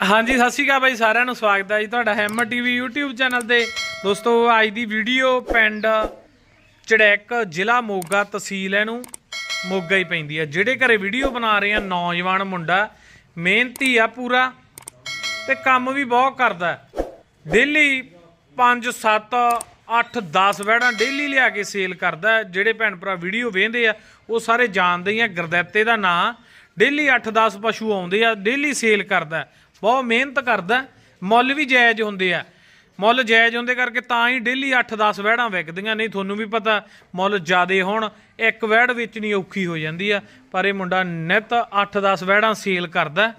ਹਾਂਜੀ, ਸਤਿ ਸ਼੍ਰੀ ਅਕਾਲ ਬਾਈ, ਸਾਰਿਆਂ ਨੂੰ ਸਵਾਗਤ ਹੈ ਜੀ ਤੁਹਾਡਾ ਹੈਮਰ ਟੀਵੀ YouTube ਚੈਨਲ ਤੇ। ਦੋਸਤੋ, ਅੱਜ ਦੀ ਵੀਡੀਓ ਪਿੰਡ ਚੜੈਕ ਜ਼ਿਲ੍ਹਾ ਮੋਗਾ ਤਹਿਸੀਲ ਇਹਨੂੰ ਮੋਗਾ ਹੀ ਪੈਂਦੀ ਹੈ। ਜਿਹੜੇ ਘਰੇ ਵੀਡੀਓ ਬਣਾ ਰਹੇ ਆ, ਨੌਜਵਾਨ ਮੁੰਡਾ, ਮਿਹਨਤੀ ਆ ਪੂਰਾ ਤੇ ਕੰਮ ਵੀ ਬਹੁਤ ਕਰਦਾ ਡੇਲੀ 5 7 8 10 ਵੈੜਾਂ ਡੇਲੀ ਲਿਆ ਕੇ ਸੇਲ ਕਰਦਾ ਜਿਹੜੇ ਭੈਣ ਭਰਾ ਵੀਡੀਓ ਵੇਖਦੇ ਆ, ਉਹ ਸਾਰੇ ਜਾਣਦੇ ਹੀ ਆ, ਗੁਰਦੱਤੇ ਦਾ ਨਾਂ। ਡੇਲੀ 8 10 ਪਸ਼ੂ ਆਉਂਦੇ ਆ, ਡੇਲੀ ਸੇਲ ਕਰਦਾ ਬਹੁਤ ਮਿਹਨਤ ਕਰਦਾ, ਮੁੱਲ ਵੀ ਜਾਇਜ਼ ਹੁੰਦੇ ਆ। ਮੁੱਲ ਜਾਇਜ਼ ਹੁੰਦੇ ਕਰਕੇ ਤਾਂ ਹੀ ਡੇਲੀ 8 10 ਵੈੜਾਂ ਵਿਕਦੀਆਂ, ਨਹੀਂ ਤੁਹਾਨੂੰ ਵੀ ਪਤਾ ਮੁੱਲ ਜ਼ਿਆਦੇ ਹੋਣ, ਇੱਕ ਵੈੜ ਵੇਚਣੀ ਔਖੀ ਹੋ ਜਾਂਦੀ ਆ, ਪਰ ਇਹ ਮੁੰਡਾ ਨਿਤ 8 10 ਵਹਿੜਾਂ ਸੇਲ ਕਰਦਾ। ਹੈ।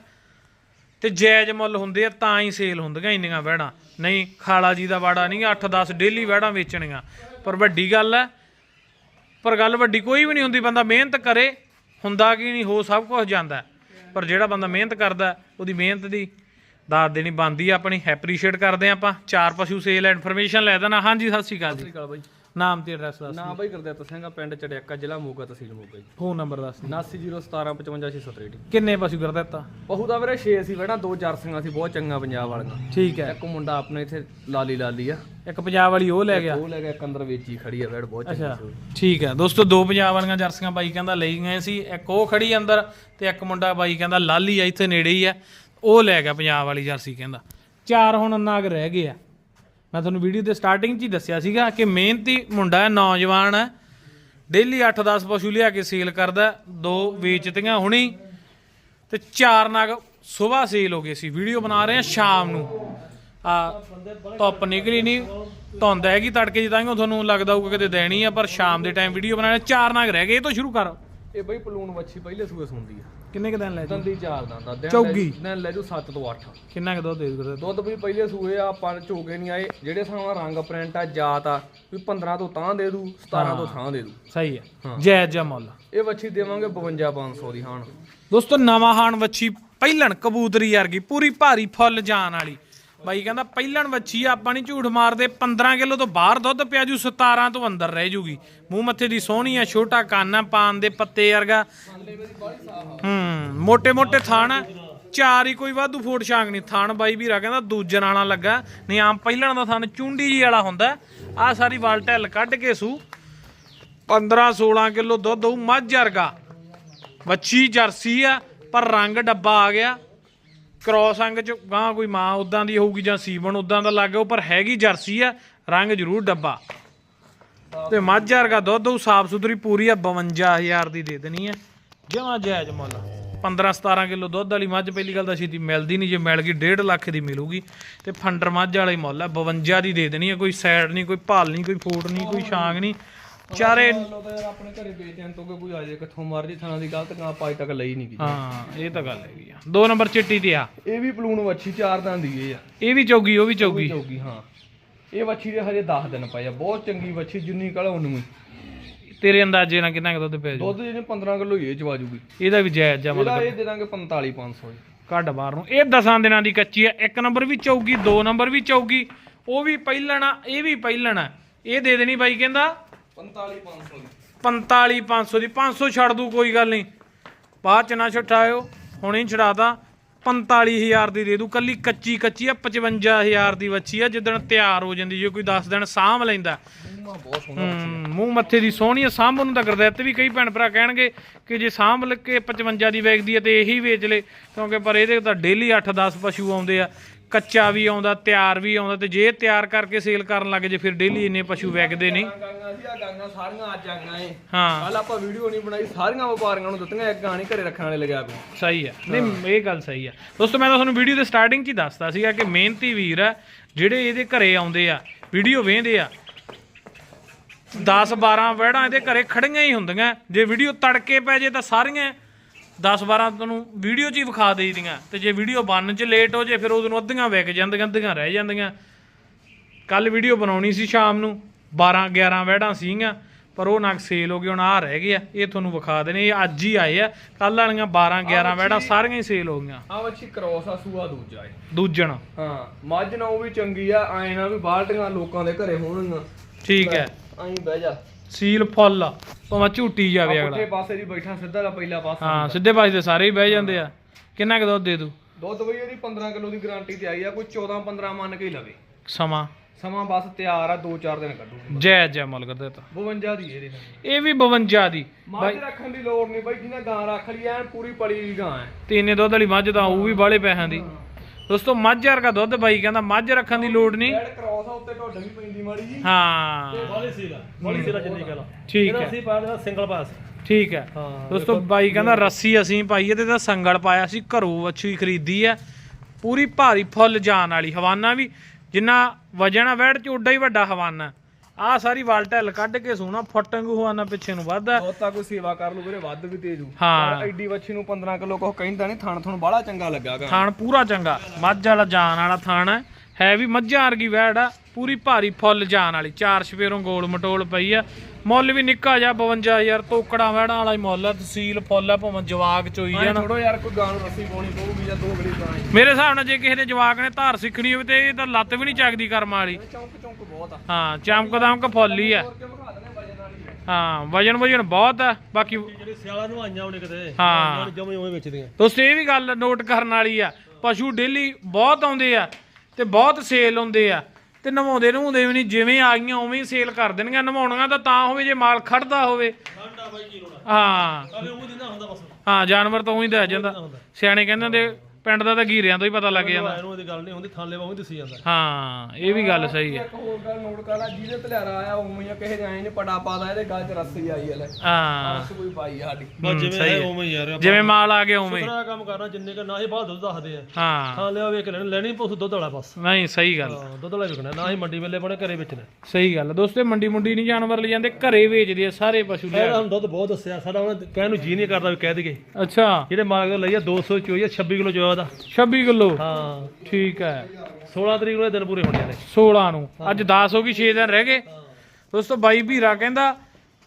ਤੇ ਜਾਇਜ਼ ਮੁੱਲ ਹੁੰਦੇ ਆ, ਤਾਂ ਹੀ ਸੇਲ ਹੁੰਦੀਆਂ ਇੰਨੀਆਂ ਵਹਿੜਾਂ। ਨਹੀਂ, ਖਾਲਾ ਜੀ ਦਾ ਵਾੜਾ ਨਹੀਂ 8-10 ਡੇਲੀ ਵਹਿੜਾਂ ਵੇਚਣੀਆਂ। ਪਰ ਵੱਡੀ ਗੱਲ ਹੈ ਪਰ ਗੱਲ ਵੱਡੀ ਕੋਈ ਵੀ ਨਹੀਂ ਹੁੰਦੀ, ਬੰਦਾ ਮਿਹਨਤ ਕਰੇ, ਹੁੰਦਾ ਕੀ ਨਹੀਂ, ਹੋ ਸਭ ਕੁਝ ਜਾਂਦਾ। ਪਰ ਜਿਹੜਾ ਬੰਦਾ ਮਿਹਨਤ ਕਰਦਾ, ਉਹਦੀ ਮਿਹਨਤ ਦੀ ਦਾਤ ਦੇਣੀ ਬੰਦੀ ਆਪਣੀ। ਐਪਰੀਸ਼ੀਏਟ ਕਰਦੇ ਆ ਆਪਾਂ। ਚਾਰ ਪਸ਼ੂ ਸੇਲ ਇਨਫੋਰਮੇਸ਼ਨ ਲੈ ਦੇਣਾ। ਹਾਂਜੀ, ਸਤਿ ਸ਼੍ਰੀ ਅਕਾਲ ਜੀ। ਸ੍ਰੀ ਅਕਾਲ ਬਾਈ। ਨਾਮ ਤੇ ਐਡਰੈਸ ਦੱਸ ਨਾ ਬਾਈ ਗੁਰਦਿੱਤ ਸਿੰਘ ਆ ਪਿੰਡ ਚੜਿਆਕਾ ਜ਼ਿਲ੍ਹਾ ਮੋਗਾ ਤਹਿਸੀਲ ਮੋਗਾ ਜੀ। ਫੋਨ ਨੰਬਰ ਦੱਸ 7901755663 ਕਿੰਨੇ ਪਸ਼ੂ ਕਰ ਦਿੱਤਾ ਬਹੂ ਦਾ ਵੀਰੇ 6 ਸੀ ਬੈਣਾ ਦੋ ਜਰਸੀਆਂ ਸੀ ਬਹੁਤ ਚੰਗਾ ਪੰਜਾਬ ਵਾਲੀਆਂ ਠੀਕ ਹੈ। ਇੱਕ ਮੁੰਡਾ ਆਪਣੇ ਇੱਥੇ ਲਾਲੀ ਲਾਲੀ ਆ। ਇੱਕ ਪੰਜਾਬ ਵਾਲੀ ਉਹ ਲੈ ਗਿਆ। ਉਹ ਲੈ ਗਿਆ ਇੱਕ ਅੰਦਰ ਵੇਚੀ ਖੜੀ ਆ ਬੈੜ ਬਹੁਤ ਅੱਛਾ ਚੰਗੀ ਸੀ ਠੀਕ ਹੈ। ਦੋਸਤੋ ਦੋ ਪੰਜਾਬ ਵਾਲੀਆਂ ਜਰਸੀਆਂ ਬਾਈ ਕਹਿੰਦਾ ਲਈ ਗਏ ਸੀ ਇੱਕ ਉਹ ਖੜੀ ਅੰਦਰ ਤੇ ਇੱਕ ਮੁੰਡਾ ਬਾਈ ਕਹਿੰਦਾ ਲਾਲੀ ਆ ਇੱਥੇ ਨੇੜੇ ਹੀ ਆ। ਉਹ ਲੈ ਗਿਆ ਪੰਜਾਬ ਵਾਲੀ ਜਰਸੀ ਕਹਿੰਦਾ। ਚਾਰ ਹੁਣ ਨਾਗ ਰਹਿ ਗਏ ਆ। ਮੈਂ ਤੁਹਾਨੂੰ ਵੀਡੀਓ ਦੇ ਸਟਾਰਟਿੰਗ 'ਚ ਹੀ ਦੱਸਿਆ ਸੀਗਾ ਕਿ ਮਿਹਨਤੀ ਮੁੰਡਾ ਹੈ, ਨੌਜਵਾਨ ਹੈ। ਡੇਲੀ 8-10 ਪਸ਼ੂ ਲਿਆ ਕੇ ਸੇਲ ਕਰਦਾ ਦੋ ਵੇਚਤੀਆਂ ਹੁਣੀ ਤੇ ਚਾਰ ਨਾਗ ਸਵੇਰ ਸੇਲ ਹੋ ਗਏ ਸੀ। ਵੀਡੀਓ ਬਣਾ ਰਹੇ ਆ ਸ਼ਾਮ ਨੂੰ। ਆ, ਧੁੱਪ ਨਿਕਲੀ ਨਹੀਂ, ਧੁੰਦ ਹੈਗੀ, ਤੜਕੇ ਜਿਹਾ ਤਾਂ ਤੁਹਾਨੂੰ ਲੱਗਦਾ ਹੋਊਗਾ ਕਿਤੇ ਦੇਣੀ ਆ, ਪਰ ਸ਼ਾਮ ਦੇ ਟਾਈਮ ਵੀਡੀਓ ਬਣਾਣੇ ਚਾਰ ਨਾਗ ਰਹਿ ਗਏ, ਇਹ ਤੋਂ ਸ਼ੁਰੂ ਕਰ। ਇਹ ਬਈ ਪਲੂਣ ਵੱਛੀ ਪਹਿਲੇ ਸੂਏ ਸੁੰਦੀ ਆ। ਕਿੰਨੇ ਕ ਦਿਨ ਲੈ ਜੀ? ਦੰਦੀ ਚਾਰ ਦੰਦਾ ਦਿਨ ਚੌਗੀ। ਲੈ- ਦਿਨ ਲੈ ਜੂ 7 ਤੋਂ 8 ਕਿੰਨਾ ਕ ਦੁੱਧ ਦੇ ਦੂ ਦੁੱਧ ਵੀ ਪਹਿਲੇ ਸੂਏ ਆ ਪਰ ਝੋਕੇ ਨਹੀਂ ਆਏ ਜਿਹੜੇ ਸਾਵਾ ਰੰਗ ਪ੍ਰਿੰਟ ਆ ਜਾਤ ਆ ਵੀ 15 ਤੋਂ ਤਾਂ ਦੇ ਦੂ 17 ਤੋਂ ਥਾਂ ਦੇ ਦੂ। ਸਹੀ ਹੈ। ਜਾਇਜ਼ ਜਿਹਾ ਮੁੱਲ। ਇਹ ਵੱਛੀ ਦੇਵਾਂਗੇ 52500 ਦੀ ਹਾਣ। ਦੋਸਤੋ ਨਵਾਂ ਹਾਣ ਵੱਛੀ ਪਹਿਲਣ ਕਬੂਤਰੀ ਵਰਗੀ ਪੂਰੀ ਭਾਰੀ ਫੁੱਲ ਜਾਨ ਵਾਲੀ। ਬਾਈ ਕਹਿੰਦਾ ਪਹਿਲਣ ਵੱਛੀ ਆ, ਆਪਾਂ ਨਹੀਂ ਝੂਠ ਮਾਰਦੇ 15 ਕਿਲੋ ਤੋਂ ਬਾਹਰ ਦੁੱਧ ਪਿਆ ਜੂ 17 ਤੋਂ ਅੰਦਰ ਰਹਿ ਜੂਗੀ। ਮੂੰਹ ਮੱਥੇ ਦੀ ਸੋਹਣੀ ਆ, ਛੋਟਾ ਕੰਨ ਆ, ਪਾਨ ਦੇ ਪੱਤੇ ਵਰਗਾ। ਹੂੰ ਮੋਟੇ ਮੋਟੇ ਥਾਣ ਆ, ਚਾਰ ਹੀ ਕੋਈ ਵਾਧੂ ਫੋਟ ਛਾਂਗ ਨਹੀਂ ਥਾਣ ਬਾਈ ਵੀਰਾ ਕਹਿੰਦਾ ਦੂਜੇ ਨਾਲਾ ਲੱਗਾ, ਨਹੀਂ ਆਮ ਪਹਿਲਣ ਦਾ ਥਾਣ ਚੁੰਡੀ ਜੀ ਵਾਲਾ ਹੁੰਦਾ। ਆ ਸਾਰੀ ਵਾਲਟੈਲ ਕੱਢ ਕੇ ਸੂ। 15 16 ਕਿਲੋ ਦੁੱਧ ਉਹ ਮੱਝ ਵਰਗਾ। ਵੱਛੀ ਜਰਸੀ ਆ, ਪਰ ਰੰਗ ਡੱਬਾ ਆ ਗਿਆ। ਕ੍ਰੋਸ ਅੰਗ ਚ ਗਾਂ ਕੋਈ ਮਾਂ ਉਦਾਂ ਦੀ ਹੋਊਗੀ ਜਾਂ ਸੀਵਨ ਉਦਾਂ ਦਾ ਲੱਗ ਪਰ ਹੈਗੀ ਜਰਸੀ ਆ, ਰੰਗ ਜ਼ਰੂਰ ਡੱਬਾ। ਤੇ ਮੱਝ ਵਰਗਾ ਦੁੱਧ ਉਹ ਸਾਫ਼ ਸੁਥਰੀ ਪੂਰੀ ਆ 52000 ਦੀ ਦੇ ਦੇਣੀ ਆ। ਜਮਾ ਜਾਇਜ਼ ਮੁੱਲ। 15 17 ਕਿਲੋ ਦੁੱਧ ਵਾਲੀ ਮੱਝ ਪਹਿਲੀ ਗੱਲ ਤਾਂ ਛੇਤੀ ਮਿਲਦੀ ਨਹੀਂ, ਜੇ ਮਿਲ ਗਈ 1.5 ਲੱਖ ਦੀ ਮਿਲੂਗੀ। ਤੇ ਫੰਡਰ ਮੱਝ ਵਾਲੀ ਮੁੱਲ ਆ 52 ਦੀ ਦੇ ਦੇਣੀ ਆ, ਕੋਈ ਸਾਈਡ ਨਹੀਂ, ਕੋਈ ਭਾਲ ਨਹੀਂ, ਕੋਈ ਫੂਟ ਨਹੀਂ, ਕੋਈ ਛਾਂਗ ਨਹੀਂ। ਚਾਰੇ ਤਾਂ ਆਪਣੇ ਘਰੇ ਵੇਚਣ ਤੋਂ ਕਿ ਕੋਈ ਆ ਜਾਏ ਕਿੱਥੋਂ ਮਰਜ਼ੀ ਥਾਂ ਦੀ ਗਲਤ ਕਾਂ ਪਾਈ ਤੱਕ ਲਈ ਨਹੀਂ ਗਈ। ਹਾਂ ਇਹ ਤਾਂ ਗੱਲ ਹੈਗੀ ਆ। ਦੋ ਨੰਬਰ ਚਿੱਟੀ ਤੇ ਆ। ਇਹ ਵੀ ਪਲੂਣ ਵੱਛੀ ਚਾਰ ਦੰਦ ਦੀ ਇਹ ਆ। ਇਹ ਵੀ ਚੌਗੀ ਉਹ ਵੀ ਚੌਗੀ। ਚੌਗੀ ਹਾਂ। ਇਹ ਵੱਛੀ ਦੇ ਹਜੇ 10 ਦਿਨ ਪਏ ਆ ਬਹੁਤ ਚੰਗੀ ਵੱਛੀ ਜਿੰਨੀ ਕਲ ਉਹਨੂੰ ਤੇਰੇ ਅੰਦਾਜ਼ੇ ਨਾਲ ਕਿੰਨਾ ਕੁ ਦੁੱਧ ਪਿਆ ਜੀ? ਦੁੱਧ ਜਿਹਨੇ 15 ਕਿਲੋ ਇਹ ਚਵਾ ਜੂਗੀ। ਇਹਦਾ ਵੀ ਜਾਇਜ਼ ਜਾ ਇਹਦਾ ਇਹ ਦੇ ਦਾਂਗੇ 45500 ਕੱਢ ਬਾਹਰ ਨੂੰ। ਇਹ ਦਸਾਂ ਦਿਨਾਂ ਦੀ ਕੱਚੀ ਆ ਇੱਕ ਨੰਬਰ ਵੀ ਚੌਗੀ ਦੋ ਨੰਬਰ ਵੀ ਚੌਗੀ। ਉਹ ਵੀ ਪਹਿਲਣਾ ਇਹ ਵੀ ਪਹਿਲਣਾ। ਇਹ ਦੇ ਦੇਣੀ ਬਾਈ ਕਹਿੰਦਾ 45500 45500 ਦੀ। 500 ਛੱਡ ਦੂ ਕੋਈ ਗੱਲ ਨਹੀਂ। ਬਾਅਦ ਚ ਨਾ ਛਟਾਇਓ ਹੁਣੇ ਛਡਾਤਾ। 45000 ਦੀ ਦੇ ਦੂ। ਕੱਲੀ ਕੱਚੀ ਕੱਚੀ ਆ 55000 ਦੀ ਵੱਛੀ ਆ। ਜਿੱਦਣ ਤਿਆਰ ਹੋ ਜਾਂਦੀ ਜੇ ਕੋਈ 10 ਦਿਨ ਸਾਂਭ ਲੈਂਦਾ। ਮੂੰਹਾਂ ਬਹੁਤ ਸੋਹਣਾ ਹਮ, ਮੂੰਹ ਮੱਥੇ ਦੀ ਸੋਹਣੀ ਆ। ਸਾਂਭ ਨੂੰ ਤਾਂ ਗਰਦੈਤ ਵੀ ਕਈ ਭੈਣ ਭਰਾ ਕਹਿਣਗੇ ਕਿ ਜੇ ਸਾਂਭ ਲ ਕੇ 55 ਦੀ ਵੇਚਦੀ ਹੈ ਤੇ ਇਹੀ ਵੇਚ ਲੇ। ਕਿਉਂਕਿ ਪਰ ਇਹਦੇ ਤਾਂ ਡੇਲੀ 8-10 ਪਸ਼ੂ ਆਉਂਦੇ ਆ। ਕੱਚਾ ਵੀ ਆਉਂਦਾ ਤਿਆਰ ਵੀ ਆਉਂਦਾ ਤੇ ਜੇ ਤਿਆਰ ਕਰਕੇ ਸੇਲ ਕਰਨ ਲੱਗ ਜੇ ਫਿਰ ਡੇਲੀ ਇੰਨੇ ਪਸ਼ੂ ਵਿਕਦੇ ਨਹੀਂ। ਗਾਂਗਾਂ ਸੀ ਆ ਗਾਂਗਾਂ ਸਾਰੀਆਂ ਅੱਜ ਆਈਆਂ ਏ ਹਾਂ। ਕੱਲ ਆਪਾਂ ਵੀਡੀਓ ਨਹੀਂ ਬਣਾਈ ਸਾਰੀਆਂ ਵਪਾਰੀਆਂ ਨੂੰ ਦਿੱਤੀਆਂ ਇੱਕ ਗਾਣੀ ਘਰੇ ਰੱਖਣ ਵਾਲੇ ਲਗਿਆ ਪਿਆ ਸਹੀ ਹੈ ਨਹੀਂ ਇਹ ਗੱਲ ਸਹੀ ਹੈ ਦੋਸਤੋ ਮੈਂ ਤਾਂ ਤੁਹਾਨੂੰ ਵੀਡੀਓ ਦੇ ਸਟਾਰਟਿੰਗ 'ਚ ਹੀ ਦੱਸਦਾ ਸੀਗਾ ਕਿ ਮਿਹਨਤੀ ਵੀਰ ਆ ਜਿਹੜੇ ਇਹਦੇ ਘਰੇ ਆਉਂਦੇ ਆ ਵੀਡੀਓ ਵੇਖਦੇ ਆ 10 12 ਵਹਿੜਾਂ ਇਹਦੇ ਘਰੇ ਖੜੀਆਂ ਹੀ ਹੁੰਦੀਆਂ। ਜੇ ਵੀਡੀਓ ਤੜਕੇ ਪੈ ਜੇ ਤਾਂ ਸਾਰੀਆਂ 10 12 ਤੁਹਾਨੂੰ ਵੀਡੀਓ 'ਚ ਹੀ ਵਿਖਾ ਦੇਈਦੀਆਂ। ਤੇ ਜੇ ਵੀਡੀਓ ਬਣਨ 'ਚ ਲੇਟ ਹੋ ਜੇ ਫਿਰ ਉਦੋਂ ਅੱਧੀਆਂ ਵਿਕ ਜਾਂਦੀਆਂ ਅੱਧੀਆਂ ਰਹਿ ਜਾਂਦੀਆਂ। ਕੱਲ ਵੀਡੀਓ ਬਣਾਉਣੀ ਸੀ ਸ਼ਾਮ ਨੂੰ 12 11 ਵਹਿੜਾਂ ਸੀਗੀਆਂ ਪਰ ਉਹ ਨਗ ਸੇਲ ਹੋ ਗਏ ਹੁਣ ਆ ਰਹਿ ਗਏ ਆ ਇਹ ਤੁਹਾਨੂੰ ਵਿਖਾ ਦੇਣੇ ਇਹ ਅੱਜ ਹੀ ਆਏ ਆ। ਕੱਲ ਵਾਲੀਆਂ 12 11 ਵਹਿੜਾਂ ਸਾਰੀਆਂ ਹੀ ਸੇਲ ਹੋ ਗਈਆਂ। ਆ ਵੱਛੀ ਕ੍ਰੋਸ ਆ ਸੂਆ ਦੂਜਾ ਏ ਦੂਜਣ। ਹਾਂ ਮੱਝ ਨਾ ਉਹ ਵੀ ਚੰਗੀ ਆ ਐ ਨਾ ਵੀ ਬਾਲਟੀਆਂ ਲੋਕਾਂ ਦੇ ਘਰੇ ਹੋਣਗੀਆਂ। ਠੀਕ ਹੈ। ਐਂ ਬਹਿ ਜਾ। ਸੀਲ ਫੁੱਲ। ਭਾਵੇਂ ਝੂਟੀ ਜਾਵੇ ਪੁੱਠੇ ਅਗਲਾ। ਪਾਸੇ ਦੀ ਬੈਠਾ ਸਿੱਧਾ ਦਾ ਪਹਿਲਾ ਪਾਸਾ ਹਾਂ ਸਿੱਧੇ ਪਾਸੇ ਦੇ ਸਾਰੇ ਹੀ ਬਹਿ ਜਾਂਦੇ ਆ। ਕਿੰਨਾ ਕੁ ਦੁੱਧ ਦੇ ਦੂ ਦੁੱਧ ਬਈ ਇਹਦੀ 15 ਕਿਲੋ ਦੀ ਗਾਰੰਟੀ ਤੇ ਆਈ ਆ ਕੋਈ 14 15 ਮੰਨ ਕੇ ਹੀ ਲਵੇ। ਸਮਾਂ? ਸਮਾਂ ਬਸ ਤਿਆਰ ਆ 2-4 ਦਿਨ ਕੱਢੂ। ਜੈ ਜੈ ਮੁੱਲ ਕਰ ਦਿੱਤਾ। 52 ਦੀ ਇਹਦੇ ਨਾਲ। ਇਹ ਵੀ 52 ਦੀ। ਮੱਝ ਰੱਖਣ ਦੀ ਲੋੜ ਨਹੀਂ ਬਈ ਜਿਹਨੇ ਗਾਂ ਰੱਖ ਲਈ ਐਨ ਪੂਰੀ ਪਲੀ ਗਾਂ ਹੈ ਤੀਨੇ ਦੁੱਧ ਵਾਲੀ ਮੱਝ ਤਾਂ ਉਹ ਵੀ ਬਾਲੇ ਪੈਸਿਆਂ ਦੀ। ਦੋਸਤੋ ਮੱਝ ਵਰਗਾ ਦੁੱਧ ਬਾਈ ਕਹਿੰਦਾ ਮੱਝ ਰੱਖਣ ਦੀ ਲੋੜ ਨਹੀਂ। ਐਡ ਕ੍ਰੋਸ ਆ ਉੱਤੇ ਢੁੱਡ ਵੀ ਪੈਂਦੀ ਮਾੜੀ ਜੀ ਹਾਂ। ਬਾਲੀ ਸੀਲਾ ਬਾਲੀ ਸੀਲਾ ਜਿੰਨੀ ਕਹ ਲਾ ਠੀਕ ਹੈ। ਅਸੀਂ ਪਾ ਦੇਣਾ ਸਿੰਗਲ ਪਾਸ ਠੀਕ ਹੈ। ਹਾਂ ਦੋਸਤੋ ਬਾਈ ਕਹਿੰਦਾ ਰੱਸੀ ਅਸੀਂ ਪਾਈ ਹੈ ਤੇ ਇਹਦਾ ਸੰਗਲ ਪਾਇਆ ਸੀ ਘਰੋਂ ਵੱਛੀ ਖਰੀਦੀ ਆ ਪੂਰੀ ਭਾਰੀ ਫੁੱਲ ਜਾਨ ਵਾਲੀ ਹਵਾਨਾ ਵੀ ਜਿੰਨਾ ਵਜਨ ਆ ਵੈੜ ਚ ਉੱਡਾ ਹੀ ਵੱਡਾ ਹਵਾਨਾ। ਆ ਸਾਰੀ ਵਾਲ ਢੱਲ ਕੱਢ ਕੇ ਸੋਣਾ ਫਟੰਗ ਹਵਾਨਾ ਪਿੱਛੇ ਨੂੰ ਵੱਧਦਾ। ਦੋਤਾ ਕੋਈ ਸੇਵਾ ਕਰ ਲੂ ਵੀਰੇ ਵੱਧ ਵੀ ਤੇਜੂ ਹਾਂ। ਐਡੀ ਵੱਛੀ ਨੂੰ 15 ਕਿਲੋ ਕੁਛ ਕਹਿੰਦਾ ਨਹੀਂ ਥਣ ਥਣ ਬਾਹਲਾ ਚੰਗਾ ਲੱਗਾ ਗਾ। ਥਾਣ ਪੂਰਾ ਚੰਗਾ ਮੱਝ ਵਾਲਾ ਜਾਨ ਵਾਲਾ ਥਾਣ ਹੈ। ਹੈ ਵੀ ਮੱਝਾਂ ਵਰਗੀ ਵੈੜ ਆ ਪੂਰੀ ਭਾਰੀ ਫੁੱਲ ਜਾਨ ਵਾਲੀ ਚਾਰ ਸਫੇਰੋਂ ਗੋਲ ਮਟੋਲ ਪਈ ਆ। ਮੁੱਲ ਵੀ ਨਿੱਕਾ ਜਿਹਾ 52000 ਤੋਕੜਾ ਵੈੜਾਂ ਵਾਲਾ ਹੀ ਮੁੱਲ ਆ ਤਹਿਸੀਲ ਫੁੱਲ ਆ ਭਾਵੇਂ ਜਵਾਕ ਚੋਈ ਜਾਣ। ਥੋੜੋ ਯਾਰ ਕੋਈ ਗਾਂ ਨੂੰ ਰੱਸੀ ਪਾਉਣੀ ਪਊਗੀ ਜਾਂ ਦੋ ਗਲੀ ਗਾਂ ਮੇਰੇ ਹਿਸਾਬ ਨਾਲ ਜੇ ਕਿਸੇ ਦੇ ਜਵਾਕ ਨੇ ਧਾਰ ਸਿੱਖਣੀ ਹੋਵੇ ਤੇ ਇਹ ਤਾਂ ਲੱਤ ਵੀ ਨਹੀਂ ਚੱਕਦੀ ਕਰਮ ਵਾਲੀ। ਚੌਂਕ ਚੌਂਕ ਬਹੁਤ ਆ। ਹਾਂ ਚਮਕ ਦਮਕ ਫੁੱਲ ਹੀ ਆ। ਹਾਂ? ਵਜਨ ਵਜਨ ਬਹੁਤ ਆ ਬਾਕੀ ਜਿਹੜੇ ਸਿਆਲਾਂ ਨੂੰ ਆਈਆਂ ਉਹਨੇ ਕਿਤੇ ਹਾਂ। ਜਮੇ ਉਵੇਂ ਵੇਚਦੀਆਂ। ਦੋਸਤੋ ਇਹ ਵੀ ਗੱਲ ਨੋਟ ਕਰਨ ਵਾਲੀ ਆ ਪਸ਼ੂ ਡੇਲੀ ਬਹੁਤ ਆਉਂਦੇ ਆ ਤੇ ਬਹੁਤ ਸੇਲ ਹੁੰਦੇ ਆ। ਤੇ ਨਵਾਉਂਦੇ ਨਵਾਉਂਦੇ ਵੀ ਨਹੀਂ ਜਿਵੇਂ ਆ ਗਈਆਂ ਉਵੇਂ ਹੀ ਸੇਲ ਕਰ ਦੇਣਗੀਆਂ ਨਵਾਉਣੀਆਂ ਤਾਂ ਤਾਂ ਹੋਵੇ ਜੇ ਮਾਲ ਖੜਦਾ ਹੋਵੇ। ਹਾਂ। ਅਰੇ ਉਹ ਦਿੰਦਾ ਹੁੰਦਾ ਬਸ। ਹਾਂ ਜਾਨਵਰ ਤਾਂ ਉਹੀ ਦੱਸ ਜਾਂਦਾ। ਸਿਆਣੇ ਕਹਿੰਦੇ ਹੁੰਦੇ ਪਿੰਡ ਦਾ ਤਾਂ ਘੀਰਿਆਂ ਤੋਂ ਹੀ ਪਤਾ ਲੱਗ ਜਾਂਦਾ। ਇਹਨੂੰ ਉਹਦੀ ਗੱਲ ਨਹੀਂ ਹੁੰਦੀ ਥਾਲੇ ਵਾਂਗੂ ਦਿਸੀ ਜਾਂਦਾ। ਹਾਂ ਇਹ ਵੀ ਗੱਲ ਸਹੀ ਹੈ। ਇੱਕ ਹੋਰ ਗੱਲ ਨੋਟ ਕਰ ਲੈ ਜਿਹਦੇ ਤਲਿਆਰਾ ਆਇਆ ਉਵੇਂ ਹੀ ਆ, ਕਿਸੇ ਦੇ ਐਂ ਨੀ ਪਟਾ ਪਾਦਾ ਇਹਦੇ ਗਲ 'ਚ ਰੱਸੀ ਆਈ ਹੈ ਲੈ ਹਾਂ। ਬਸ ਕੋਈ ਪਾਈ ਆ ਸਾਡੀ। ਬਸ ਜਿਵੇਂ ਸਹੀ ਹੈ। ਉਵੇਂ ਹੀ ਯਾਰ ਜਿਵੇਂ ਮਾਲ ਆ ਗਿਆ ਉਵੇਂ ਸੁਥਰਾ ਕੰਮ ਕਰਨਾ ਜਿੰਨੇ ਕ ਨਾ ਹੀ ਬਾਹਰ ਦੁੱਧ ਦੱਸਦੇ ਆ। ਹਾਂ। ਥਾਂ ਲਿਆ ਵੇਖ ਲੈਣ ਲੈਣੀ ਪਉ ਦੁੱਧ ਵਾਲਾ ਬਸ। ਨਹੀਂ ਸਹੀ ਗੱਲ। ਹਾਂ ਦੁੱਧ ਵਾਲਾ ਵਿਕਣਾ ਨਾ ਹੀ ਮੰਡੀ ਵੇਲੇ ਬਣੇ ਘਰੇ ਵੇਚਣਾ। ਸਹੀ ਗੱਲ ਆ। ਦੋਸਤੋ ਮੰਡੀ ਮੁੰਡੀ ਨਹੀਂ ਜਾਨਵਰ ਲੈ ਜਾਂਦੇ ਘਰੇ ਵੇਚਦੇ ਆ ਸਾਰੇ ਪਸ਼ੂ ਇਹ ਲਿਆ ਹਮ ਦੁੱਧ ਬਹੁਤ ਦੱਸਿਆ ਸਾਡਾ ਉਹਨਾਂ ਕਹਿਣ ਨੂੰ ਜੀ ਨਹੀਂ ਕਰਦਾ ਵੀ ਕਹਿ ਦਈਏ। ਅੱਛਾ। ਜਿਹੜੇ ਮਾਲਕ ਦਾ ਲਈਆ 200 ਚੋਈ 26 ਕਿਲੋ ਚੋਇਆ ਦਾ 26 ਕਿਲੋ। ਹਾਂ। ਠੀਕ ਹੈ। 16 ਤਰੀਕ ਨੂੰ ਇਹ ਦਿਨ ਪੂਰੇ ਹੋਣੇ ਨੇ। 16 ਨੂੰ। ਅੱਜ 10 ਹੋ ਗਈ 6 ਦਿਨ ਰਹਿ ਗਏ। ਦੋਸਤੋ ਬਾਈ ਵੀਰਾ ਕਹਿੰਦਾ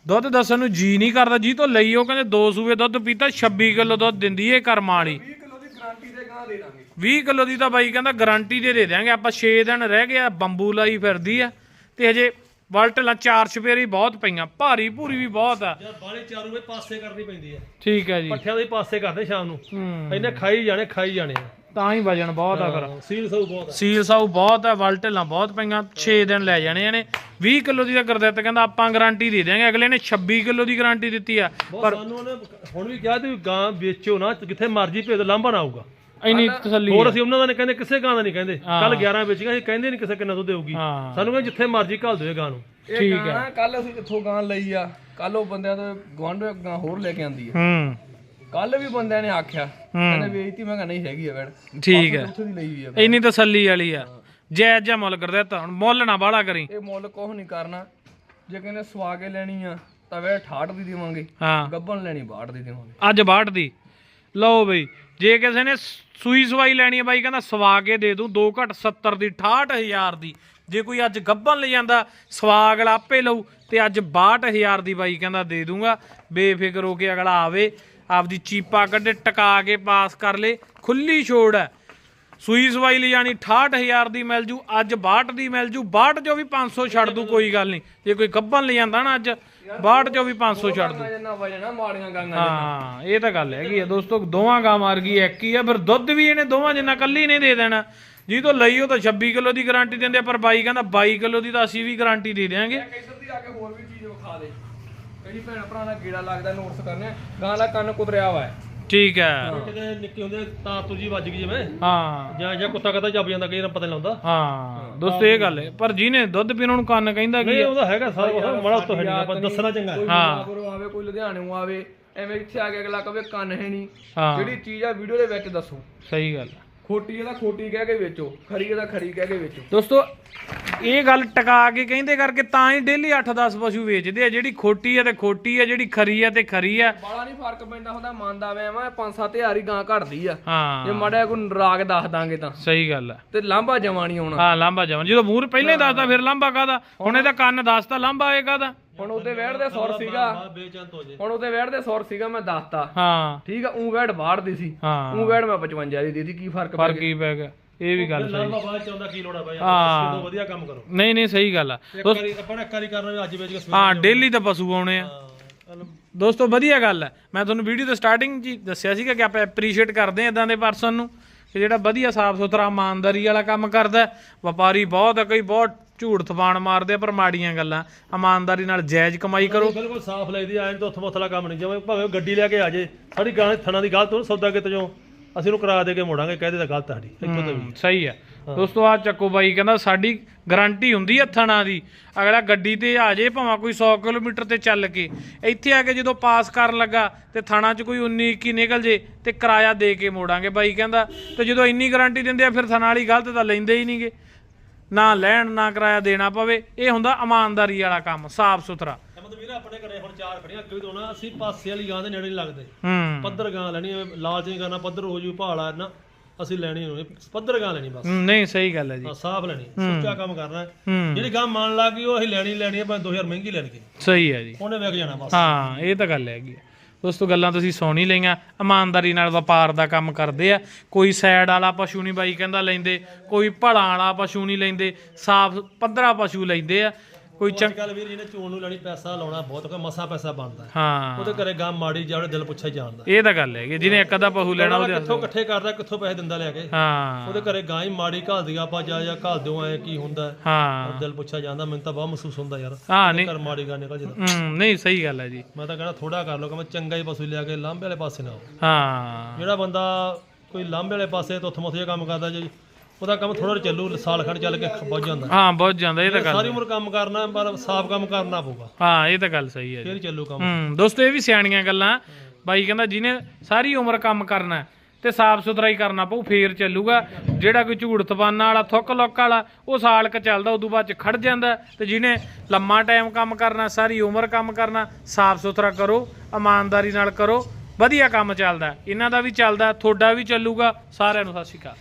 ਦੁੱਧ ਦੱਸਣ ਨੂੰ ਜੀ ਨਹੀਂ ਕਰਦਾ। ਜੀ ਤੋਂ ਲਈ ਉਹ ਕਹਿੰਦੇ ਦੋ ਸੂਏ ਦੁੱਧ ਪੀਤਾ 26 ਕਿਲੋ ਦੁੱਧ ਦਿੰਦੀ ਏ ਕਰਮਾਂ ਵਾਲੀ। 20 ਕਿਲੋ ਦੀ ਗਾਰੰਟੀ ਦੇ ਗਾਂ ਦੇ ਦਾਂਗੇ। 20 ਕਿਲੋ ਦੀ ਤਾਂ ਬਾਈ ਕਹਿੰਦਾ ਗਾਰੰਟੀ ਦੇ ਦੇ ਦਿਆਂਗੇ। ਆਪਾਂ 6 ਦਿਨ ਰਹਿ ਗਏ ਆ ਬੰਬੂ ਲਾਈ ਫਿਰਦੀ ਆ। ਤੇ ਹਜੇ ਵਲਟਲਾਂ ਚਾਰ ਛਪੇਰੀ ਬਹੁਤ ਪਈਆਂ ਭਾਰੀ ਭੂਰੀ ਵੀ ਬਹੁਤ ਆ। ਯਾਰ ਬਾਲੇ ਚਾਰੂ ਵੇ ਪਾਸੇ ਕਰਨੀ ਪੈਂਦੀ ਹੈ ਠੀਕ ਹੈ ਜੀ। ਪੱਠਿਆਂ ਦੇ ਪਾਸੇ ਕਰਦੇ ਸ਼ਾਮ ਨੂੰ। ਹੂੰ। ਇਹਨੇ ਖਾਈ ਜਾਣੇ ਖਾਈ ਜਾਣੇ ਆ। ਤਾਂ ਹੀ ਵਜਨ ਬਹੁਤ ਆ ਫਿਰ ਸੀਲ ਸਭ ਬਹੁਤ ਆ। ਸੀਲ ਸਾਊ ਬਹੁਤ ਆ ਵਲਟਲਾਂ ਬਹੁਤ ਪਈਆਂ 6 ਦਿਨ ਲੈ ਜਾਣੇ ਨੇ 20 ਕਿਲੋ ਦੀ ਤਾਂ ਗੁਰਦਿੱਤ ਕਹਿੰਦਾ ਆਪਾਂ ਗਾਰੰਟੀ ਦੇ ਦਿਆਂਗੇ ਅਗਲੇ ਨੇ 26 ਕਿਲੋ ਦੀ ਗਾਰੰਟੀ ਦਿੱਤੀ ਆ। ਬਹੁਤ ਸਾਨੂੰ ਉਹਨੇ ਹੁਣ ਵੀ ਕਿਹਾ ਤੇ ਗਾਂ ਵੇਚੋ ਨਾ ਜਿੱਥੇ ਮਰਜ਼ੀ ਭੇਜ ਲਾਂਭਾ ਨਾ ਆਊਗਾ। ਇੰਨੀ ਤਸੱਲੀ ਹੋਰ। ਅਸੀਂ ਉਹਨਾਂ ਦਾ ਨਹੀਂ ਕਹਿੰਦੇ ਕਿਸੇ ਗਾਂ ਦਾ ਨਹੀਂ ਕਹਿੰਦੇ। ਕੱਲ 11 ਵੇਚ ਗਏ ਅਸੀਂ ਕਹਿੰਦੇ ਨਹੀਂ ਕਿਸੇ ਕਿੰਨਾ ਦੁੱਧ ਦੇਊਗੀ। ਹਾਂ। ਸਾਨੂੰ ਕਹਿੰਦੇ ਜਿੱਥੇ ਮਰਜ਼ੀ ਘੱਲ ਦਿਓ ਇਹ ਗਾਂ ਨੂੰ। ਇਹ ਗਾਂ ਕੱਲ ਅਸੀਂ ਜਿੱਥੋਂ ਗਾਂ ਲਈ ਆ? ਕੱਲ ਉਹ ਬੰਦਿਆਂ ਤੋਂ ਗਵਾਂਢੋ ਇੱਕ ਗਾਂ ਹੋਰ ਲੈ ਕੇ ਆਂਦੀ ਆ। ਹੂੰ। ਕੱਲ ਵੀ ਬੰਦਿਆਂ ਨੇ ਆਖਿਆ। ਕਹਿੰਦੇ ਵੇਚਤੀ ਮੈਂ ਕਿਹਾ ਨਹੀਂ ਹੈਗੀ ਆ ਵੈੜ ਠੀਕ ਹੈ। ਉੱਥੋਂ ਦੀ ਲਈ ਹੋਈ ਆ ਇੰਨੀ ਤਸੱਲੀ ਵਾਲੀ ਆ। ਜਾਇਜ਼ ਜਿਹਾ ਮੁੱਲ ਕਰ ਦਿੱਤਾ ਹੁਣ। ਮੁੱਲ ਨਾ ਬਾਹਲਾ ਕਰੀ। ਇਹ ਮੁੱਲ ਕੁਛ ਨਹੀਂ ਕਰਨਾ। ਜੇ ਕਹਿੰਦੇ ਸਵਾ ਕੇ ਲੈਣੀ ਆ ਤਾਂ ਵੈੜ 68 ਦੀ ਦੇਵਾਂਗੇ। ਹਾਂ। ਗੱਬਨ ਲੈਣੀ 62 ਦੀ ਦੇਵਾਂਗੇ। ਅੱਜ ਬਾਹਠ ਦੀ। ਲਓ ਬਈ ਜੇ ਕਿਸੇ ਨੇ ਸੂਈ ਸਵਾਈ ਲੈਣੀ ਹੈ ਬਾਈ, ਕਹਿੰਦਾ ਸਵਾ ਕੇ ਦੇ ਦੂੰ 2 ਘਟ 70 ਦੀ 68000 ਦੀ। ਜੇ ਕੋਈ ਅੱਜ ਗੱਬਨ ਲੈ ਜਾਂਦਾ ਸਵਾਗ ਵਾਲਾ ਆਪੇ ਲਊ, ਤੇ ਅੱਜ 62000 ਦੀ ਬਾਈ ਕਹਿੰਦਾ ਦੇ ਦੂੰਗਾ। ਬੇਫਿਕਰ ਹੋ ਕੇ ਅਗਲਾ ਆਵੇ, ਆਪਦੀ ਚੀਪਾ ਕੱਢੇ, ਟਕਾ ਕੇ ਪਾਸ ਕਰ ਲੇ, ਖੁੱਲੀ ਛੋੜ ਹੈ। ਸੂਈ ਸਵਾਈ ਲਈ ਜਾਣੀ 68000 ਦੀ ਮਿਲ ਜੂ, ਅੱਜ 62 ਦੀ ਮਿਲ ਜੂ 62 ਜੋ ਵੀ 500 ਛੱਡ ਦੂ, ਕੋਈ ਗੱਲ ਨਹੀਂ। ਜੇ ਕੋਈ ਗੱਬਨ ਲੈ ਜਾਂਦਾ ਨਾ ਅੱਜ 62 ਚੋਂ ਵੀ 500 ਛੱਡ ਦੂ। ਜਿੰਨਾ ਵਜਣਾ ਮਾੜੀਆਂ ਗਾਂਗਾ ਹਾਂ ਇਹ ਤਾਂ ਗੱਲ ਹੈਗੀ ਆ ਦੋਸਤੋ ਦੋਵਾਂ ਗਾਂ ਮਾਰ ਗਈ ਇੱਕ ਹੀ ਆ ਫਿਰ ਦੁੱਧ ਵੀ ਇਹਨੇ ਦੋਵਾਂ ਜਿੰਨਾ ਕੱਲੀ ਨੇ ਦੇ ਦੇਣਾ। ਜੀ ਤੋਂ ਲਈ ਉਹ ਤਾਂ 26 ਕਿਲੋ ਦੀ ਗਾਰੰਟੀ ਦਿੰਦੇ ਆ ਪਰ ਬਾਈ ਕਹਿੰਦਾ 22 ਕਿਲੋ ਦੀ ਤਾਂ ਅਸੀਂ ਵੀ ਗਾਰੰਟੀ ਦੇ ਦਿਆਂਗੇ। ਇੱਧਰ ਦੀ ਆ ਕੇ ਹੋਰ ਵੀ ਚੀਜ਼ ਵਿਖਾ ਦੇ। ਕਈ ਭੈਣ ਭਰਾ ਦਾ ਕੀੜਾ ਲੱਗਦਾ ਨੋਟਸ ਕਰਨੇ। ਗਾਂ ਦਾ ਕੰਨ ਕੁਤਰਿਆ ਵਾ ਹੈ। ਠੀਕ ਹੈ। ਕਿਤੇ ਨਿੱਕੇ ਹੁੰਦੇ ਤਾਂ ਤੁਜੀ ਵੱਜ ਗਈ ਜਿਵੇਂ। ਹਾਂ। ਜਾਂ ਜਾਂ ਕੁੱਤਾ ਕਹਤਾ ਚੱਬ ਜਾਂਦਾ ਕਈ ਵਾਰ ਪਤਾ ਨਹੀਂ ਲਾਉਂਦਾ ਹਾਂ ਦੋਸਤੋ ਇਹ ਗੱਲ ਹੈ। ਪਰ ਜਿਹਨੇ ਦੁੱਧ ਪੀਣ ਨੂੰ ਕੰਨ ਕਹਿੰਦਾ ਕੀ ਨਹੀਂ? ਉਹਦਾ ਹੈਗਾ ਸਾਰਾ ਕੁਝ ਮੜਾ ਉੱਤੋਂ ਹੈ ਨਹੀਂ ਆਪਾਂ ਦੱਸਣਾ ਚੰਗਾ। ਕੋਈ ਹਾਂ। ਮਹਾਪੁਰੋਂ ਆਵੇ ਕੋਈ ਲੁਧਿਆਣੇੋਂ ਆਵੇ ਐਵੇਂ ਇੱਥੇ ਆ ਕੇ ਅਗਲਾ ਕਵੇ ਕੰਨ ਹੈ ਨਹੀਂ। ਹਾਂ। ਜਿਹੜੀ ਚੀਜ਼ ਆ ਵੀਡੀਓ ਦੇ ਵਿੱਚ ਦੱਸੋ। ਸਹੀ ਗੱਲ ਹੈ। ਖੋਟੀ ਇਹਦਾ ਖੋਟੀ ਕਹਿ ਕੇ ਵੇਚੋ ਖਰੀ ਇਹਦਾ ਖਰੀ ਕਹਿ ਕੇ ਵੇਚੋ। ਦੋਸਤੋ ਇਹ ਗੱਲ ਟਕਾ ਕੇ ਕਹਿੰਦੇ ਕਰਕੇ ਤਾਂ ਹੀ ਡੇਲੀ 8-10 ਪਸ਼ੂ ਵੇਚਦੇ ਆ ਜਿਹੜੀ ਖੋਟੀ ਆ ਤੇ ਖੋਟੀ ਆ ਜਿਹੜੀ ਖਰੀ ਆ ਤੇ ਖਰੀ ਆ। ਬਾਲਾ ਨਹੀਂ ਫ਼ਰਕ ਪੈਂਦਾ ਹੁੰਦਾ ਮੰਨਦਾ ਵੇ ਐਵੇਂ 5-7 ਹਜ਼ਾਰ ਹੀ ਗਾਂ ਘਟਦੀ ਆ। ਹਾਂ। ਜੇ ਮਾੜਾ ਕੋਈ ਰਾਗ ਦੱਸ ਦਾਂਗੇ ਤਾਂ। ਸਹੀ ਗੱਲ ਹੈ ਤੇ ਲਾਂਭਾ ਜਮਾ ਨਹੀਂ ਆਉਣਾ। ਹਾਂ ਲਾਂਬਾ ਜਮਨ ਜਦੋਂ ਮੂਰ ਪਹਿਲਾਂ ਹੀ ਦੱਸਦਾ ਫਿਰ ਲਾਂਬਾ ਕਾਦਾ ਹੁਣ ਇਹਦਾ ਕੰਨ ਦੱਸਦਾ ਲਾਂਬਾ ਆਏ ਕਾਦਾ ਹੁਣ ਉਹਦੇ ਵੈੜ ਦੇ ਸੁਰ ਸੀਗਾ। ਆ ਬੇਚੰਤ ਹੋ ਜੇ। ਹੁਣ ਉਹਦੇ ਵੈੜ ਦੇ ਸੁਰ ਸੀਗਾ ਮੈਂ ਦੱਸਤਾ। ਹਾਂ। ਠੀਕ ਆ ਉਹ ਵੈੜ ਬਾਹਰ ਦੀ ਸੀ। ਹਾਂ। ਉਹ ਵੈੜ ਮੈਂ 55 ਦੀ ਦੇ ਦਿੱਤੀ ਕੀ ਫ਼ਰਕ ਪੈ ਫ਼ਰਕ ਕੀ ਪੈ ਗਿਆ। ਇਹ ਵੀ ਗੱਲ ਸਹੀ। ਲਾਂਬਾ ਬਾਅਦ ਚ ਆਉਂਦਾ ਕੀ ਲੋੜਾ ਬਾਈ? ਹਾਂ। ਜਦੋਂ ਵਧੀਆ ਕੰਮ ਕਰੋ। ਨਹੀਂ ਨਹੀਂ ਸਹੀ ਗੱਲ ਆ। ਇੱਕ ਵਾਰੀ ਆਪਾਂ ਨੇ ਇੱਕ ਵਾਰੀ ਕਰਨਾ ਵੀ ਅੱਜ ਵੇਚ ਕੇ ਸਵੇਰ ਹਾਂ ਡੇਲੀ ਤਾਂ ਪਸ਼ੂ ਆਉਣੇ ਆ। ਹਾਂ। ਦੋਸਤੋ ਵਧੀਆ ਗੱਲ ਹੈ ਮੈਂ ਤੁਹਾਨੂੰ ਵੀਡੀਓ ਦੇ ਸਟਾਰਟਿੰਗ 'ਚ ਹੀ ਦੱਸਿਆ ਸੀਗਾ ਕਿ ਆਪਾਂ ਐਪਰੀਸ਼ੀਏਟ ਕਰਦੇ ਆ ਇਦਾਂ ਦੇ ਪਰਸਨ ਨੂੰ। ਕਿ ਜਿਹੜਾ ਵਧੀਆ ਸਾਫ਼ ਸੁਥਰਾ ਇਮਾਨਦਾਰੀ ਵਾਲਾ ਕੰਮ ਕਰਦਾ ਹੈ। ਵਪਾਰੀ ਬਹੁਤ ਹੈ ਕਈ ਬਹੁਤ ਝੂਠ ਥਪਾਣ ਮਾਰਦੇ ਪਰ ਮਾੜੀਆਂ ਗੱਲਾਂ। ਇਮਾਨਦਾਰੀ ਨਾਲ ਜਾਇਜ਼ ਕਮਾਈ ਕਰੋ। ਬਿਲਕੁਲ ਸਾਫ਼ ਲੈਦੀ ਐਂ ਤੋਂ ਥਮਥਲਾ ਕੰਮ ਨਹੀਂ। ਜਿਵੇਂ ਭਾਵੇਂ ਗੱਡੀ ਲੈ ਕੇ ਆ ਜੇ ਸਾਡੀ ਗਾਂ ਥਣਾ ਦੀ ਗਲਤ ਹੋਣ ਸੌਦਾ ਕਿਤੇ ਜੋ ਅਸੀਂ ਉਹਨੂੰ ਕਰਾ ਦੇ ਕੇ ਮੋੜਾਂਗੇ ਕਹਦੇ ਤਾਂ ਗਲਤ ਸਾਡੀ ਇੱਥੋਂ ਤੇ ਵੀ। ਹੂੰ, ਸਹੀ ਹੈ ਦੋਸਤੋ ਆ ਚੱਕੋ ਬਾਈ ਕਹਿੰਦਾ ਸਾਡੀ ਗਾਰੰਟੀ ਹੁੰਦੀ ਹੈ ਥਣਾ ਦੀ। ਅਗਲਾ ਗੱਡੀ ਤੇ ਆ ਜੇ ਭਾਵੇਂ ਕੋਈ 100 ਕਿਲੋਮੀਟਰ ਤੇ ਚੱਲ ਕੇ। ਇੱਥੇ ਆ ਕੇ ਜਦੋਂ ਪਾਸ ਕਰਨ ਲੱਗਾ ਤੇ ਥਾਣਾ 'ਚ ਕੋਈ 19 21 ਨਿਕਲ ਜੇ ਤੇ ਕਿਰਾਇਆ ਦੇ ਕੇ ਮੋੜਾਂਗੇ ਬਾਈ ਕਹਿੰਦਾ। ਤੇ ਜਦੋਂ ਇੰਨੀ ਗਾਰੰਟੀ ਦਿੰਦੇ ਆ ਫਿਰ ਥਣਾ ਵਾਲੀ ਗਲਤ ਤਾਂ ਲੈਂਦੇ ਹੀ ਨਹੀਂਗੇ। ਨਾ ਲੈਣ ਨਾ ਕਿਰਾਇਆ ਦੇਣਾ ਪਵੇ। ਇਹ ਹੁੰਦਾ ਇਮਾਨਦਾਰੀ ਵਾਲਾ ਕੰਮ ਸਾਫ਼ ਸੁਥਰਾ। ਮਤਲਬ ਵੀਰ ਆਪਣੇ ਘਰੇ ਹੁਣ ਚਾਰ ਖੜੀਆਂ ਅੱਗੇ ਵੀ ਦੋਣਾ ਅਸੀਂ ਪਾਸੇ ਵਾਲੀ ਗਾਂ ਦੇ ਨੇੜੇ ਨਹੀਂ ਲੱਗਦੇ। ਹੂੰ। ਪੱਧਰ ਗਾਂ ਲੈਣੀ ਲਾਲਚ ਨਹੀਂ ਕਰਨਾ ਪੱਧਰ ਹੋ ਜੂ ਭਾਲਾ ਨਾ ਅਸੀਂ ਲੈਣੀ ਨਹੀਂ ਪੱਧਰ ਗਾਂ ਲੈਣੀ ਬਸ। ਹੂੰ, ਨਹੀਂ ਸਹੀ ਗੱਲ ਹੈ ਜੀ। ਹਾਂ, ਸਾਫ਼ ਲੈਣੀ ਸੁੱਚਾ ਕੰਮ ਕਰਨਾ ਹੈ। ਹੂੰ। ਜਿਹੜੀ ਗਾਂ ਮੰਨ ਲਾ ਗਈ ਉਹ ਅਸੀਂ ਲੈਣੀ ਲੈਣੀ ਹੈ ਭਾਵੇਂ 2000 ਮਹਿੰਗੀ ਲੈਣ ਕੇ ਸਹੀ ਹੈ ਜੀ। ਉਹਨੇ ਵਿਕ ਜਾਣਾ ਬਸ। ਹਾਂ ਇਹ ਤਾਂ ਗੱਲ ਹੈਗੀ ਆ। ਦੋਸਤੋ ਗੱਲਾਂ ਤੁਸੀਂ ਸੁਣ ਹੀ ਲਈਆਂ। ਇਮਾਨਦਾਰੀ ਨਾਲ ਵਪਾਰ ਦਾ ਕੰਮ ਕਰਦੇ ਆ। ਕੋਈ ਸਾਈਡ ਵਾਲਾ ਪਸ਼ੂ ਨਹੀਂ ਬਾਈ ਕਹਿੰਦਾ ਲੈਂਦੇ ਕੋਈ ਭਲਾਂ ਵਾਲਾ ਪਸ਼ੂ ਨਹੀਂ ਲੈਂਦੇ। ਸਾਫ਼ ਪੱਧਰਾ ਪਸ਼ੂ ਲੈਂਦੇ ਆ। ਕੋਈ ਚੰਗ ਕੱਲ ਵੀਰ ਜਿਹਨੇ ਚੋਣ ਨੂੰ ਲੈਣੀ ਪੈਸਾ ਲਾਉਣਾ ਬਹੁਤ ਕੋਈ ਮਸਾ ਪੈਸਾ ਬਣਦਾ। ਹੈ। ਉਹਦੇ ਘਰੇ ਗਾਂ ਮਾੜੀ ਜਾਵੇ ਦਿਲ ਪੁੱਛਿਆ ਜਾਣਦਾ ਇਹ ਤਾਂ ਗੱਲ ਹੈਗੀ ਜਿਹਨੇ ਇੱਕ ਅੱਧਾ ਪਸ਼ੂ ਲੈਣਾ ਉਹਦੇ ਕਿੱਥੋਂ ਇਕੱਠੇ ਕਰਦਾ ਕਿੱਥੋਂ ਪੈਸੇ ਦਿੰਦਾ ਲੈ ਕੇ? ਹਾਂ। ਉਹਦੇ ਘਰੇ ਗਾਂ ਹੀ ਮਾੜੀ ਘਾਲਦੀ ਆਪਾਂ ਜਾ ਜਾ ਘਾਲ ਦਿਓ ਐ ਕੀ ਹੁੰਦਾ? ਹੈ। ਦਿਲ ਪੁੱਛਿਆ ਜਾਂਦਾ ਮੈਨੂੰ ਤਾਂ ਬਹੁਤ ਮਹਿਸੂਸ ਹੁੰਦਾ ਯਾਰ। ਹਾਂ ਨਹੀਂ। ਘਰ ਮਾੜੀ ਗਾਂ ਨਿਕਲ ਜਾਂਦਾ ਹੂੰ ਨਹੀਂ ਸਹੀ ਗੱਲ ਹੈ ਜੀ। ਮੈਂ ਤਾਂ ਕਹਿੰਦਾ ਥੋੜਾ ਕਰ ਲਓ ਕਿ ਮੈਂ ਚੰਗਾ ਹੀ ਪਸ਼ੂ ਲਿਆ ਕੇ ਲਾਂਬੇ ਵਾਲੇ ਪਾਸੇ ਨਾ ਹਾਂ। ਜਿਹੜਾ ਬੰਦਾ ਕੋਈ ਲਾਂਬੇ ਵਾਲੇ ਪਾਸੇ ਤੋਂ ਜਿਹਾ ਕੰਮ ਕਰਦਾ ਜੀ ਉਹਦਾ ਕੰਮ ਥੋੜਾ ਜਿਹਾ ਚੱਲੂ ਸਾਲ ਖੜ ਚੱਲ ਕੇ ਪਹੁੰਚ ਜਾਂਦਾ। ਹਾਂ ਬਹੁਤ ਜਾਂਦਾ ਇਹ ਤਾਂ ਗੱਲ ਸਾਰੀ ਉਮਰ ਕੰਮ ਕਰਨਾ ਪਰ ਸਾਫ਼ ਕੰਮ ਕਰਨਾ ਪਊਗਾ। ਹਾਂ ਇਹ ਤਾਂ ਗੱਲ ਸਹੀ ਹੈ ਜੀ। ਫਿਰ ਚੱਲੂ ਕੰਮ। ਹੂੰ ਦੋਸਤੋ ਇਹ ਵੀ ਸਿਆਣੀਆਂ ਗੱਲਾਂ। ਬਾਈ ਕਹਿੰਦਾ ਜਿਹਨੇ ਸਾਰੀ ਉਮਰ ਕੰਮ ਕਰਨਾ ਹੈ ਤੇ ਸਾਫ਼ ਸੁਥਰਾ ਹੀ ਕਰਨਾ ਪਊ ਫੇਰ ਚੱਲੂਗਾ। ਜਿਹੜਾ ਕੋਈ ਝੂੜ ਤਪਾਨਾ ਵਾਲਾ ਥੁੱਕ ਲੁੱਕ ਵਾਲਾ ਉਹ ਸਾਲ ਕ ਚੱਲਦਾ ਉਦੋਂ ਬਾਅਦ ਚ ਖੜ ਜਾਂਦਾ। ਤੇ ਜਿਹਨੇ ਲੰਮਾ ਟਾਈਮ ਕੰਮ ਕਰਨਾ ਸਾਰੀ ਉਮਰ ਕੰਮ ਕਰਨਾ ਸਾਫ਼ ਸੁਥਰਾ ਕਰੋ ਇਮਾਨਦਾਰੀ ਨਾਲ ਕਰੋ ਵਧੀਆ ਕੰਮ ਚੱਲਦਾ। ਇਹਨਾਂ ਦਾ ਵੀ ਚੱਲਦਾ ਤੁਹਾਡਾ ਵੀ ਚੱਲੂਗਾ। ਸਾਰਿਆਂ ਨੂੰ ਸਤਿ ਸ਼੍ਰੀ ਅਕਾਲ।